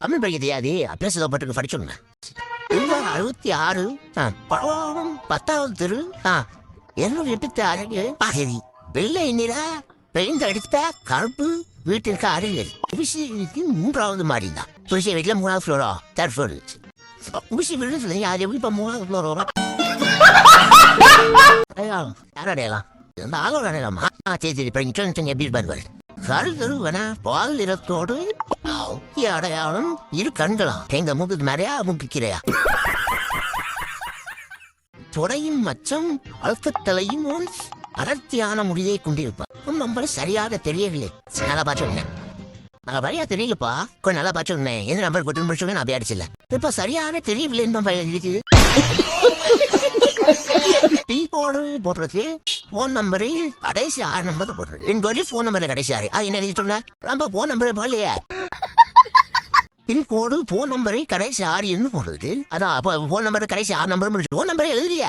தமிழ் படிக்க தெரியாது. அபியாசப்பட்டு படிச்சோங்க அறுபத்தி ஆறு ஆ, பத்தாவது தெரு இருநூறு எட்டு அழகு பகுதி வெள்ளை நிறா பெயிண்ட் அடித்த கருப்பு வீட்டிற்கு அருகில். விஷயத்துக்கு மூன்றாவது மாடி தான் புருஷ வீட்டில் மூணாவது ஃப்ளோரா தேர்ட் ஃப்ளோர் புருஷ வீடு சொல்லி அது எப்படி இப்போ மூணாவது ஃப்ளோர் வரும்? அடையாளம். யார் அடையாளம்? இந்த ஆளோட அடையலாமா சரி சரி. இப்போ இன்டர்நெட் எப்படி பண்ணுவார் கருதருவன பால் நிறத்தோடு முக்கிய அடையாளம் இரு கண்களாம். எங்க மூக்கு நிறையா முக்கிக்கிறையா தொடையும் மச்சம் அழுத்தத்தலையும் அடர்த்தியான முடியை கொண்டிருப்பார். நம்ம சரியாக தெரியவில்லை. நல்லா பார்த்துருந்தேன் நான் வழியா தெரியலப்பா. கொஞ்சம் நல்லா பார்த்துருந்தேன் எந்த நம்பர் கொடுத்து முடிச்சு நான் அப்படியே இப்ப சரியாக தெரியவில்லை நம்ம இருக்குது. டீ போடு போடுறது போன் நம்பரு கடைசி ஆறு நம்பர் போடுறது என் வழி போன் நம்பர் கடைசி ஆறு. அது என்ன சொன்ன நம்ம போன் நம்பர் போடலையே. பின்கோடு போன் நம்பரை கடைசி ஆறு என்ன போடுறது அதான் அப்போ ஃபோன் நம்பர் கடைசி ஆறு நம்பர் போன் நம்பரை எழுதிய